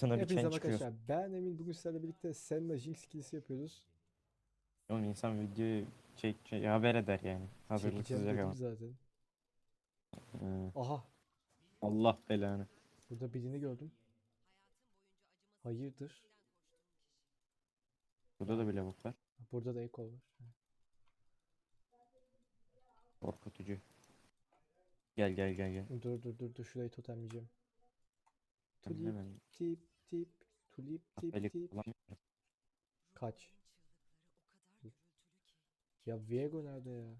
sırtına bir Hepinize çıkıyor. arkadaşlar. Ben Emin. Bugün sizlerle birlikte Senna Jinx ikilisi yapıyoruz. Oğlum insan videoyu çek, şey, haber eder yani. Hazırlıksız Çekeceğim dedim zaten. Hı. Aha. Allah belanı. Burada birini gördüm. Hayırdır? Burada da bir lavuk var. Burada da ekol var. Korkutucu. Gel gel gel gel. Dur dur dur dur şurayı totemleyeceğim. Tulip hemen tip tip tulip tip tip. Kaç. Ya Viego nerede ya?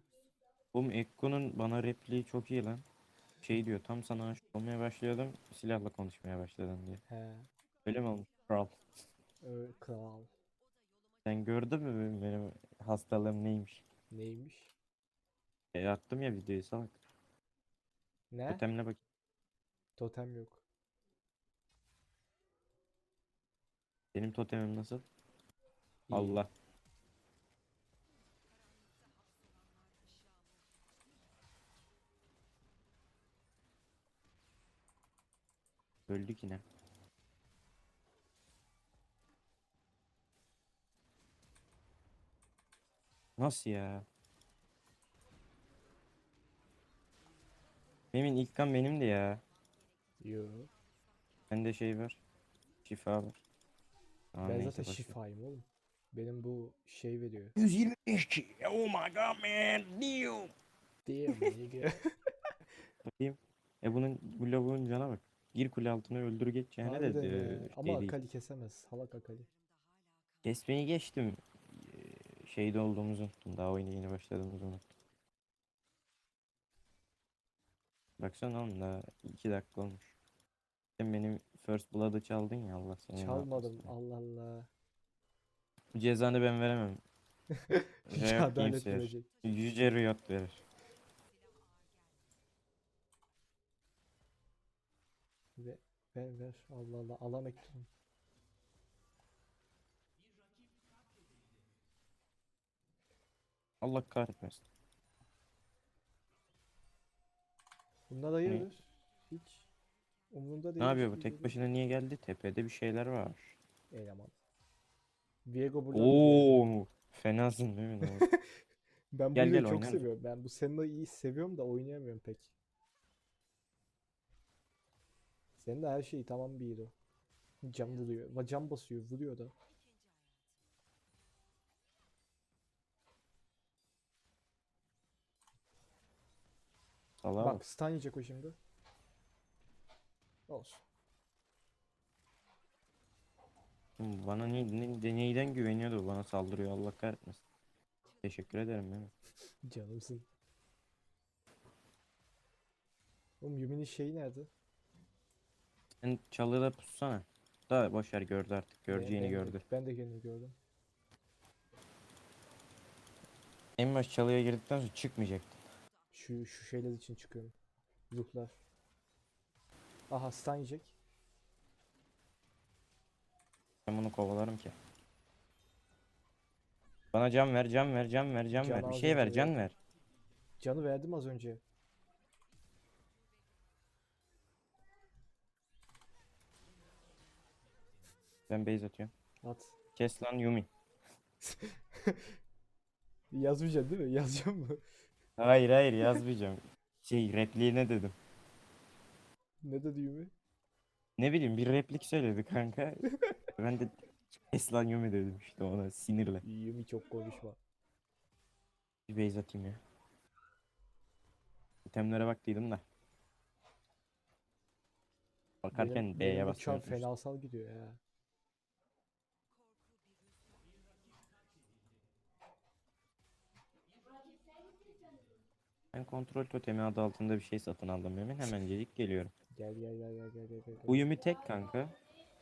Oğlum Ekko'nun bana repliği çok iyi lan. Şey diyor tam sana aşık olmaya başlıyordum silahla konuşmaya başladın diye. He. Öyle mi olmuş? Kral. Ö, kral. Sen gördün mü benim, benim hastalığım neymiş? Neymiş? E attım ya videoyu salak. Ne? Totemle bak. Totem yok. Benim totemim nasıl? İyi. Allah. Öldük yine. Nasıl ya? Benim ilk kan benimdi ya. Yo. Bende şey var. Şifa var. Ben neyse, zaten boş ver. şifayım oğlum. Benim bu şey veriyor. 125 ki. Oh my god man. Damn. Damn nigga. Bakayım. E bunun bu lavuğun cana bak. Gir kule altına öldür geç yani de Harbiden e, ya. şey Ama değil. Akali kesemez. Salak Akali. Kesmeyi geçtim. Ee, Şeyde olduğumuzu unuttum. Daha oyuna yeni başladığımızı unuttum. Baksana oğlum daha 2 dakika olmuş. Sen benim First Blood'ı çaldın ya Allah seni Çalmadım. yapmasın. Allah Allah. Bu cezanı ben veremem. Hiç Riot adalet verecek. Yüce Riot verir. Ve ver ver. Allah Allah. Ala mektubum. Allah kahretmesin. Bunlar hayırdır? Hiç. Umurumda değil. Ne yapıyor bu? Tek başına niye geldi? Tepede bir şeyler var. Eleman. Viego burada. Oo, fenasın değil mi? Ben bu Gel, çok seviyorum. Ben bu Senna'yı iyi seviyorum da oynayamıyorum pek. Senin de her şeyi tamam bir hero. Cam vuruyor. Cam basıyor, vuruyor da. Salaha Bak bak. stun yiyecek o şimdi. Olsun. Bana ne, ne, neyden güveniyordu? Bana saldırıyor Allah kahretmesin. Teşekkür ederim Mehmet. Canımsın. Oğlum Yumi'nin şeyi nerede? Sen çalıda pussana. Da boşver gördü artık. Ben- Göreceğini ben de- gördü. Ben de kendimi gördüm. En baş çalıya girdikten sonra çıkmayacaktı. Şu şu şeyler için çıkıyorum. Ruhlar. Aha stun yiyecek. Ben bunu kovalarım ki. Bana can ver, can ver, can ver, can Can ver. Bir şey ver, önce can ver. Canı verdim az önce. Ben base atıyorum. At. Kes lan Yumi. Yazmayacaksın değil mi? Yazacağım mı? Hayır hayır yazmayacağım. Şey repliğine dedim. Ne dedi Yumi? Ne bileyim bir replik söyledi kanka. ben de kes lan Yumi dedim işte ona sinirle. Yumi çok konuşma. Bir base atayım ya. İtemlere baktıydım da. Bakarken Benim, B'ye benim uçağım unutmuştum. fenasal gidiyor ya. Ben kontrol totemi adı altında bir şey satın aldım hemen hemencelik geliyorum. Gel gel gel gel gel gel. gel. Bu Yumi tek kanka.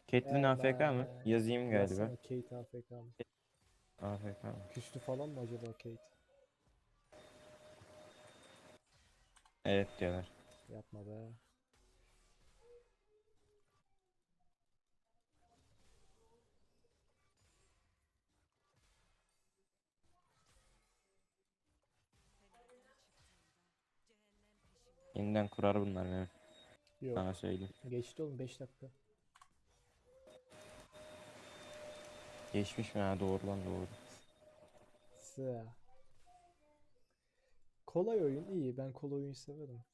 Caitlyn AFK mı? Yazayım galiba. Kate AFK mı? AFK mı? Küstü falan mı acaba Kate? Evet diyorlar. Yapma be. Yeniden kurar bunlar Mehmet. Yok. Sana söyleyeyim. Geçti oğlum 5 dakika. Geçmiş mi ha doğru lan doğru. Sıra. Kolay oyun iyi. Ben kolay oyun severim.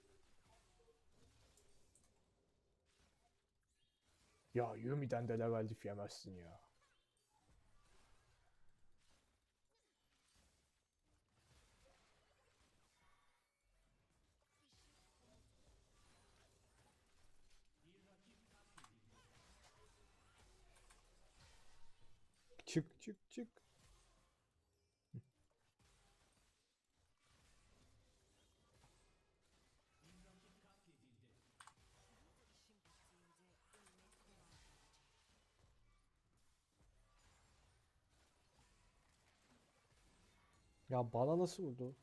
Havadan sudan konuşmak için eğitim aldım. Ya Yumi'den de level diff yemezsin ya. Çık çık. Ya bana nasıl vurdu?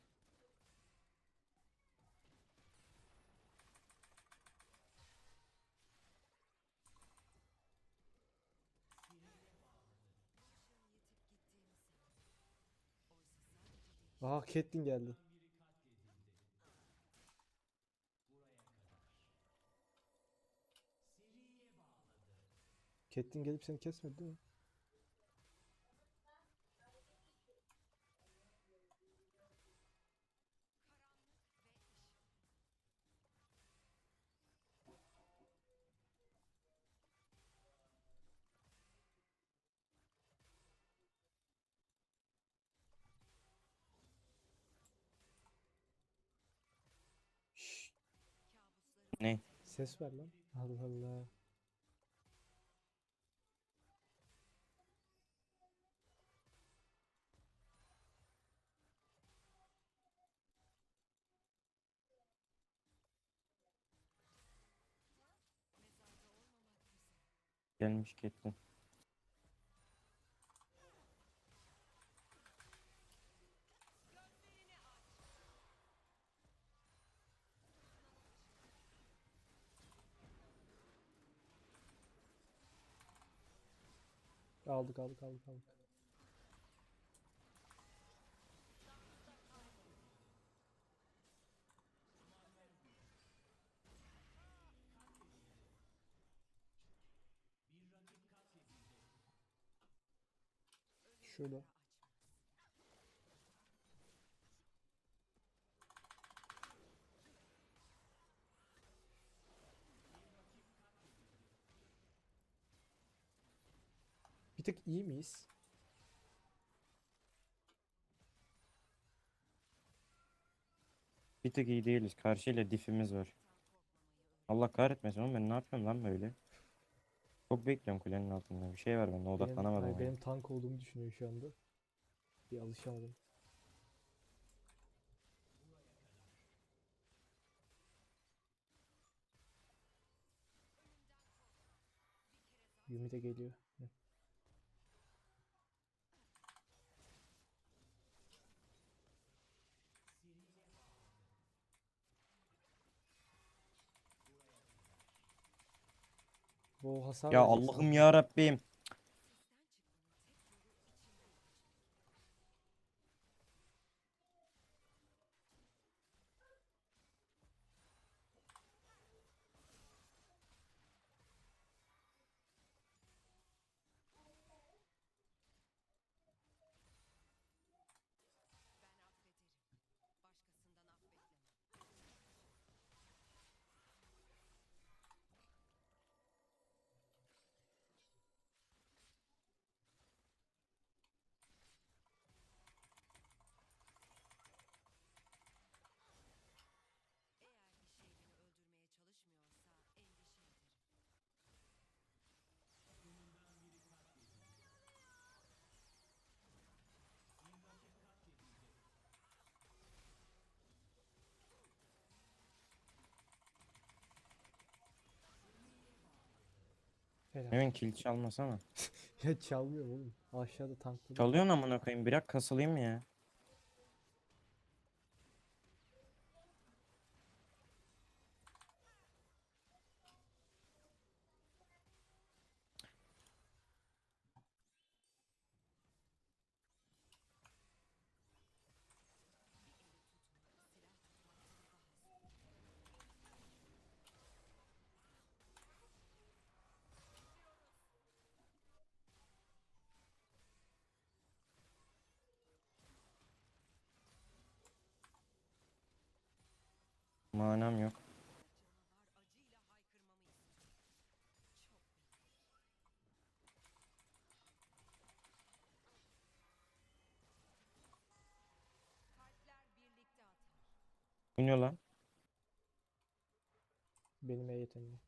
Aa Caitlyn geldi. Caitlyn gelip seni kesmedi değil mi? Ses ver lan. Allah Allah. Gelmiş Caitlyn. Aldık aldık aldık aldık. Şurada. Tık iyi miyiz? Bir tık iyi değiliz. Karşıyla difimiz var. Allah kahretmesin oğlum ben ne yapıyorum lan böyle? Çok bekliyorum kulenin altında. Bir şey var bende Benim, odaklanamadım. ya. benim tank olduğumu düşünüyor şu anda. Bir alışamadım. Yumi de geliyor. Bu hasar Ya Allah'ım ya Rabbim. Helal. Hemen kill çalmasana. Ya çalmıyor oğlum. Aşağıda tankladı. Çalıyorsun amına koyayım. Bırak kasılayım ya. Birlikte atar. Bu lan? Benim E yeteneğim.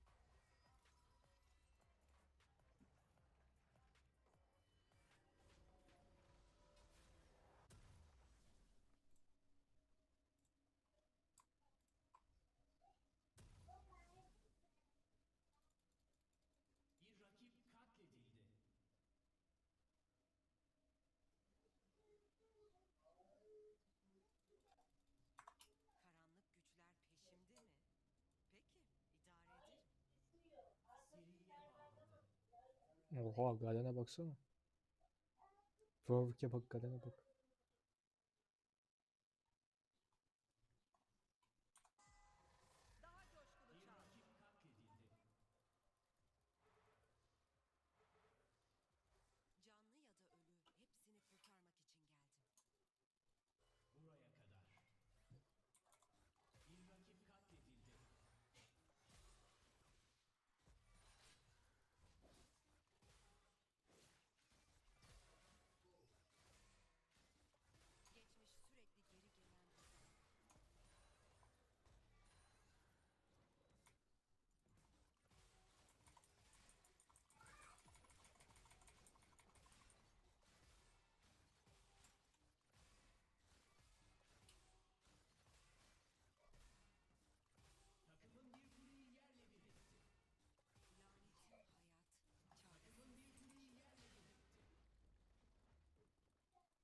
Oha Galen'e baksana. Warwick'e bak Galen'e bak. Daha coşkulu çal. Canlı ya da ölü, hepsini kurtarmak için geldim. Geçmiş sürekli geri gelen bir zaman.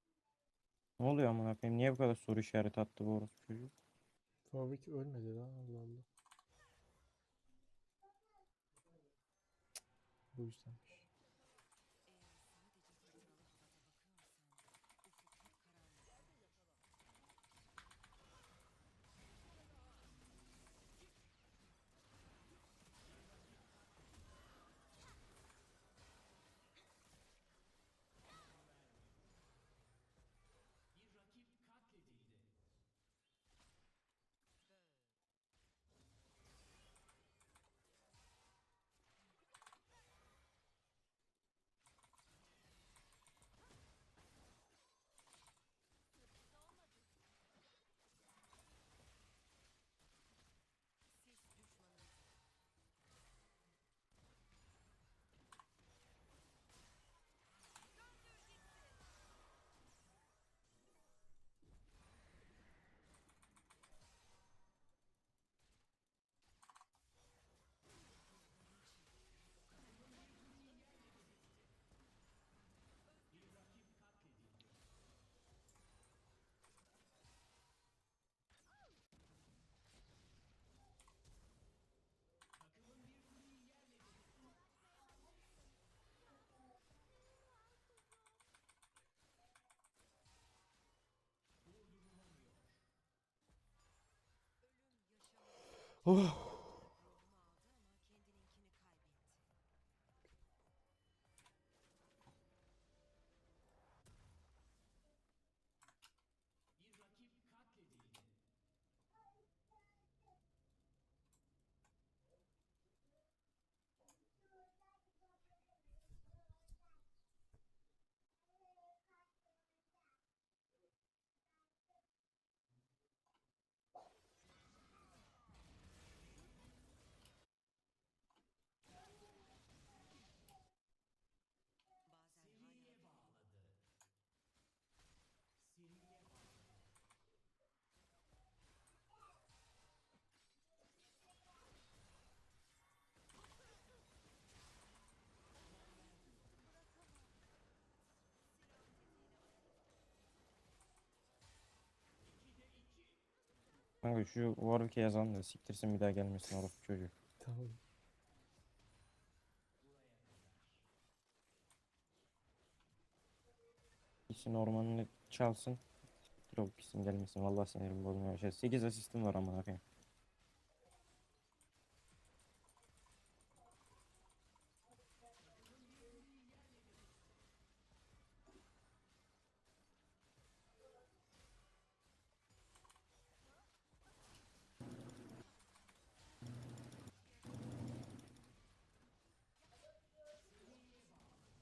Lanetin hayat, Ne oluyor amına koyayım? Niye bu kadar soru işareti attı bu orospu çocuğu? Warwick ölmedi lan Allah Allah. Bu yüzdenmiş. Oh. Kanka şu Warwick'e yazan da siktirsin bir daha gelmesin orospu çocuğu. Tamam. Gitsin ormanını çalsın. Yok gitsin gelmesin. Vallahi sinirim bozmaya başladı. 8 asistim var amına koyayım.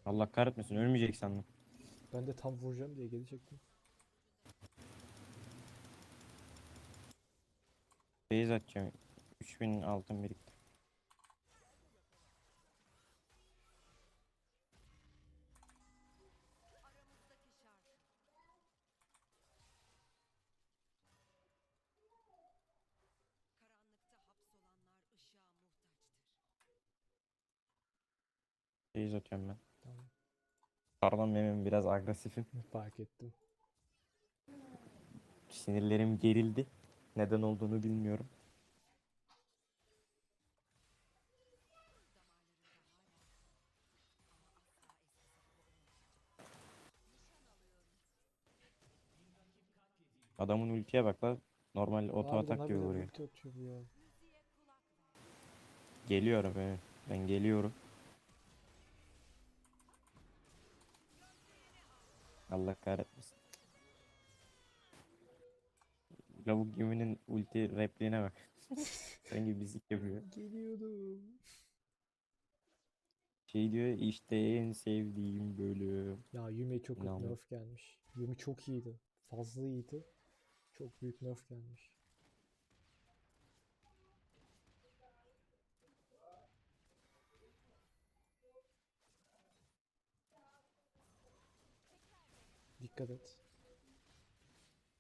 Allah kahretmesin ölmeyecek sandım. Ben de tam vuracağım diye geri çektim. Beyaz atacağım. 3000 altın birikti. Beyaz atıyorum. Pardon benim biraz agresifim. Fark ettim. Sinirlerim gerildi. Neden olduğunu bilmiyorum. Adamın ultiye bak lan. Normal oto atak gibi vuruyor. Geliyorum ben. Ben geliyorum. Allah kahretmesin. Lavuk geminin ulti repliğine bak. Sanki müzik yapıyor. Geliyordum. Şey diyor işte en sevdiğim bölüm. Ya Yumi'ye çok İnanmıyorum. nerf gelmiş. Yumi çok iyiydi. Fazla iyiydi. Çok büyük nerf gelmiş. Dikkat et.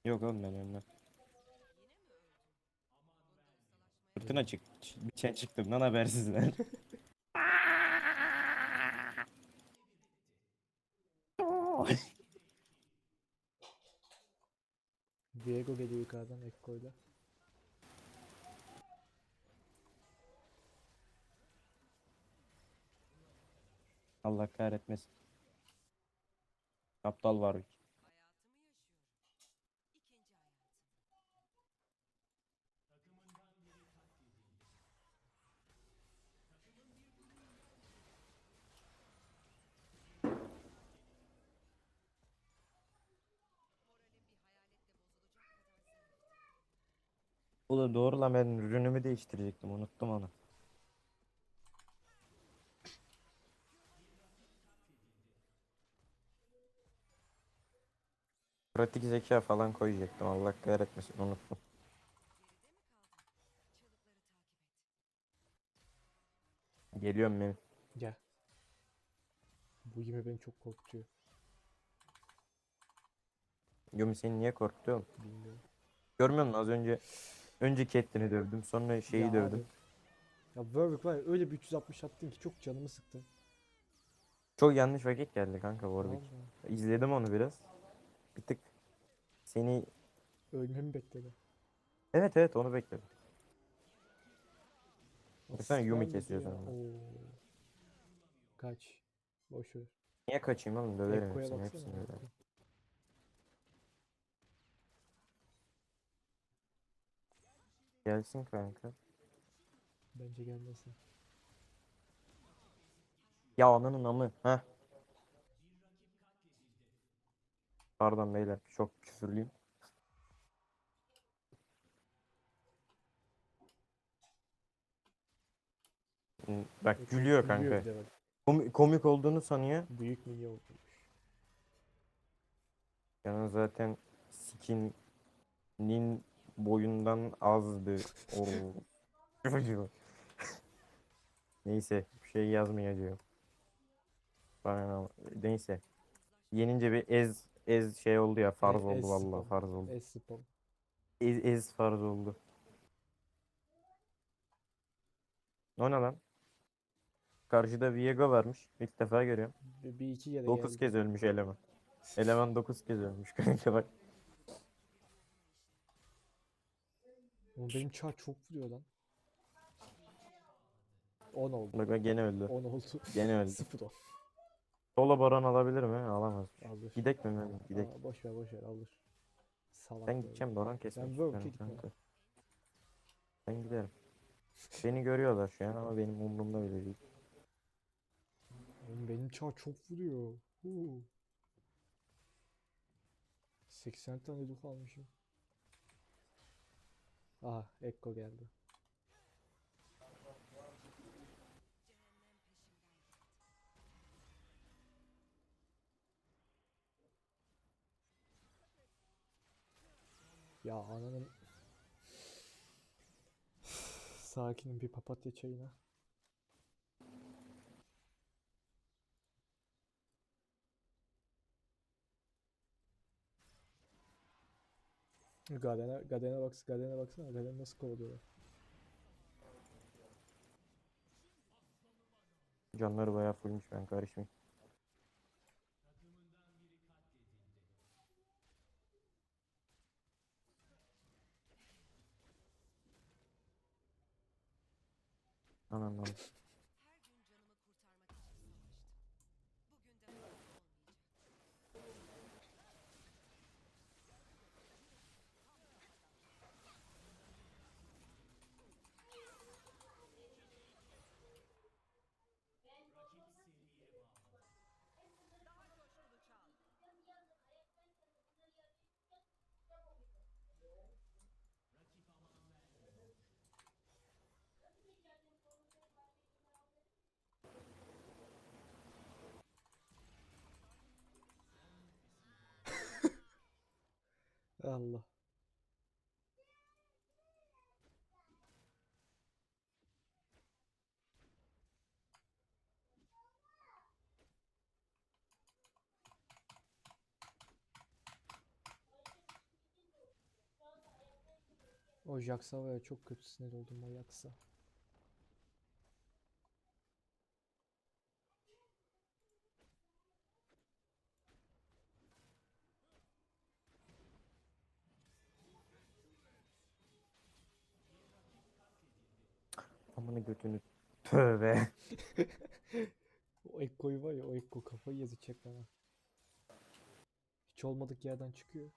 Yok oğlum ben. Fırtına çık. Bir şey çıktım lan habersizler. Viego geliyor yukarıdan Ekko'yla. Allah kahretmesin. Aptal var. Hayatımı Ulan doğru lan ben ürünümü değiştirecektim unuttum onu. Pratik zeka falan koyacaktım Allah kahretmesin unuttum. Geliyorum benim. Gel. Bu Yumi beni çok korkutuyor. Yumi seni niye korktu? Bilmiyorum. Görmüyor musun az önce önce Catelyn'i dövdüm sonra şeyi Ya dövdüm. abi. Ya Warwick var ya öyle bir 360 attın ki çok canımı sıktı. Çok yanlış vakit geldi kanka Warwick. Vallahi. İzledim onu biraz. Bir tık seni Ölmemi bekledi. evet evet onu bekledim. Sen Yumi gelmedi kesiyor ya? sonra. Oo. Kaç. Boş ver. Niye kaçayım oğlum döverim Ekko'ya hepsini baksana. hepsini döverim. Ekko. Gelsin kanka. Bence gelmesin. Ya ananın amı. Heh. Pardon beyler çok küfürlüyüm. Bak Ekko gülüyor kanka. bir de bak. Komi- komik olduğunu sanıyor. Büyük milyon olmuş. Yani zaten skinin boyundan azdı. Çocuğu. Neyse bir şey yazmayacağım. Bana ne- neyse. Yenince bir ez ez şey oldu ya farz E- ez oldu vallahi spam. farz oldu. S-Spam. Ez, ez farz oldu. O ne lan? Karşıda Viego varmış. İlk defa görüyorum. Bir, bir iki kere 9 geldi. kez ölmüş eleman. Eleman 9 kez ölmüş kanka bak. Oğlum benim çar çok vuruyor lan. 10 oldu. Bak bak gene öldü. 10 oldu. Gene öldü. 0 10. Solo baron alabilir mi? Alamaz. Alır. Gidek mi Mehmet? Gidek. Aa, boş ver boş ver alır. Salak Ben böyle. gideceğim baron kesmek Ben istiyorum gitmem. kanka. Ben giderim. Beni görüyorlar şu an ama benim umurumda bile değil. Oğlum benim çar çok vuruyor. Huu. 80 tane duk almışım. Ah Ekko geldi. Ya ananın Sakinim bir papatya çayına. Gaden'e Gaden'e bak Gaden'e baksana Gaden nasıl kovalıyorlar. Canları bayağı fullmuş ben karışmayayım. Anam lan. O Jaxava'ya çok kötü sinir oldum o Jax'a. Amına götünü. Tövbe. O Ekko'yu var ya o Ekko kafayı yazacak bana. Hiç olmadık yerden çıkıyor.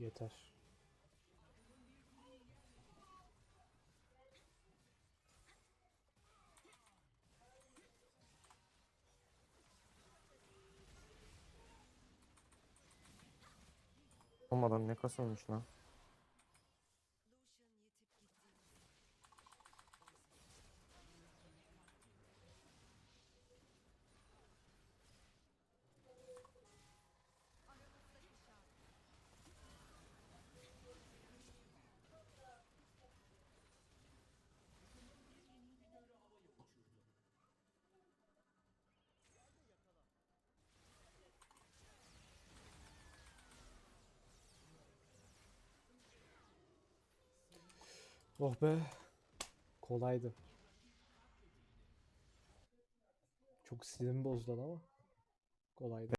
Yeter. Olmadan ne kasılmış lan. Oh be. Kolaydı. Çok sinirimi bozdu ama. Kolaydı.